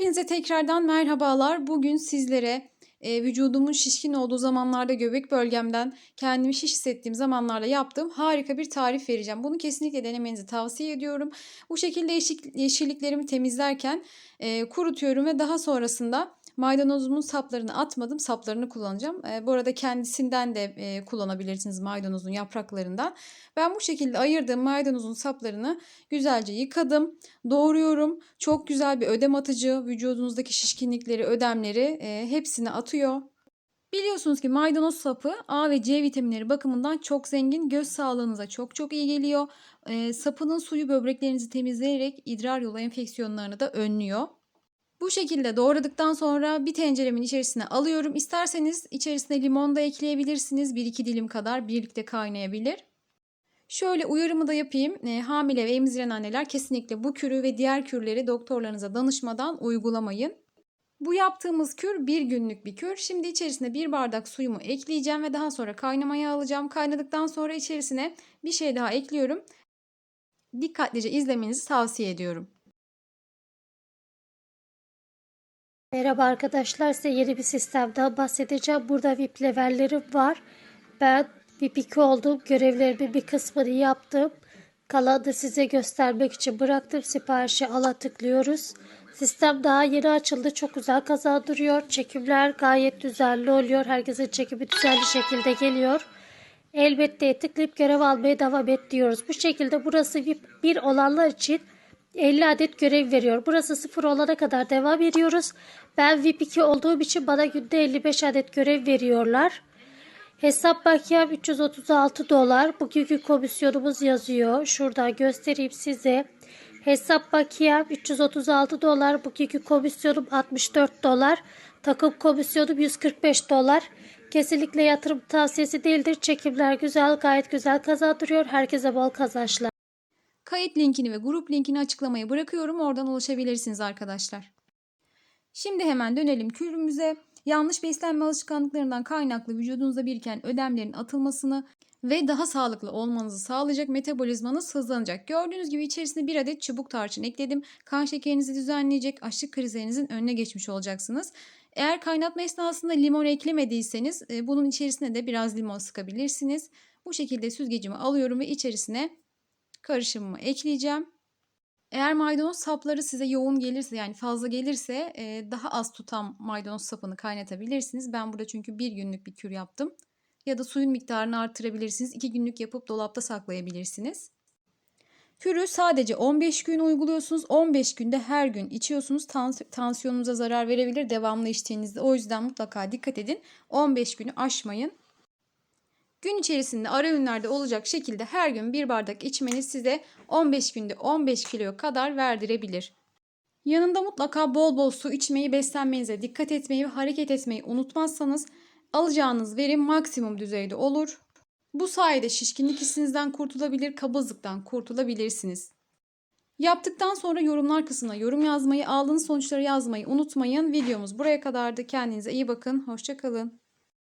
Hepinize tekrardan merhabalar. Bugün sizlere e, vücudumun şişkin olduğu zamanlarda göbek bölgemden kendimi şiş hissettiğim zamanlarda yaptığım harika bir tarif vereceğim. Bunu kesinlikle denemenizi tavsiye ediyorum. Bu şekilde yeşil, yeşilliklerimi temizlerken e, kurutuyorum ve daha sonrasında maydanozumun saplarını atmadım. Saplarını kullanacağım. E, bu arada kendisinden de e, kullanabilirsiniz maydanozun yapraklarından. Ben bu şekilde ayırdığım maydanozun saplarını güzelce yıkadım. Doğruyorum. Çok güzel bir ödem atıcı. Vücudunuzdaki şişkinlikleri, ödemleri e, hepsini atıyor. Biliyorsunuz ki maydanoz sapı A ve C vitaminleri bakımından çok zengin. Göz sağlığınıza çok çok iyi geliyor. E, sapının suyu böbreklerinizi temizleyerek idrar yolu enfeksiyonlarını da önlüyor. Bu şekilde doğradıktan sonra bir tenceremin içerisine alıyorum. İsterseniz içerisine limon da ekleyebilirsiniz. 1-2 dilim kadar birlikte kaynayabilir. Şöyle uyarımı da yapayım. E, hamile ve emziren anneler kesinlikle bu kürü ve diğer kürleri doktorlarınıza danışmadan uygulamayın. Bu yaptığımız kür bir günlük bir kür. Şimdi içerisine bir bardak suyumu ekleyeceğim ve daha sonra kaynamaya alacağım. Kaynadıktan sonra içerisine bir şey daha ekliyorum. Dikkatlice izlemenizi tavsiye ediyorum. Merhaba arkadaşlar size yeni bir sistemden bahsedeceğim. Burada VIP levellerim var. Ben VIP 2 oldum. Görevlerimin bir kısmını yaptım. Kalanını size göstermek için bıraktım. Siparişi ala tıklıyoruz. Sistem daha yeni açıldı. Çok güzel kazandırıyor. Çekimler gayet düzenli oluyor. Herkesin çekimi düzenli şekilde geliyor. Elbette tıklayıp görev almaya devam et diyoruz. Bu şekilde burası VIP 1 olanlar için 50 adet görev veriyor. Burası 0 olana kadar devam ediyoruz. Ben VIP 2 olduğum için bana günde 55 adet görev veriyorlar. Hesap bakiyem 336 dolar. Bugünkü komisyonumuz yazıyor. Şuradan göstereyim size. Hesap bakiyem 336 dolar. Bugünkü komisyonum 64 dolar. Takım komisyonum 145 dolar. Kesinlikle yatırım tavsiyesi değildir. Çekimler güzel, gayet güzel kazandırıyor. Herkese bol kazançlar. Kayıt linkini ve grup linkini açıklamaya bırakıyorum. Oradan ulaşabilirsiniz arkadaşlar. Şimdi hemen dönelim kürümüze. Yanlış beslenme alışkanlıklarından kaynaklı vücudunuzda biriken ödemlerin atılmasını ve daha sağlıklı olmanızı sağlayacak metabolizmanız hızlanacak. Gördüğünüz gibi içerisine bir adet çubuk tarçın ekledim. Kan şekerinizi düzenleyecek, açlık krizlerinizin önüne geçmiş olacaksınız. Eğer kaynatma esnasında limon eklemediyseniz e, bunun içerisine de biraz limon sıkabilirsiniz. Bu şekilde süzgecimi alıyorum ve içerisine karışımımı ekleyeceğim. Eğer maydanoz sapları size yoğun gelirse yani fazla gelirse e, daha az tutan maydanoz sapını kaynatabilirsiniz. Ben burada çünkü bir günlük bir kür yaptım. Ya da suyun miktarını artırabilirsiniz. 2 günlük yapıp dolapta saklayabilirsiniz. Kürü sadece 15 gün uyguluyorsunuz. 15 günde her gün içiyorsunuz. Tans tansiyonunuza zarar verebilir devamlı içtiğinizde. O yüzden mutlaka dikkat edin. 15 günü aşmayın. Gün içerisinde ara öğünlerde olacak şekilde her gün bir bardak içmeniz size 15 günde 15 kiloya kadar verdirebilir. Yanında mutlaka bol bol su içmeyi, beslenmenize dikkat etmeyi ve hareket etmeyi unutmazsanız alacağınız verim maksimum düzeyde olur. Bu sayede şişkinlik hissinizden kurtulabilir, kabızlıktan kurtulabilirsiniz. Yaptıktan sonra yorumlar kısmına yorum yazmayı, aldığınız sonuçları yazmayı unutmayın. Videomuz buraya kadardı. Kendinize iyi bakın. Hoşçakalın.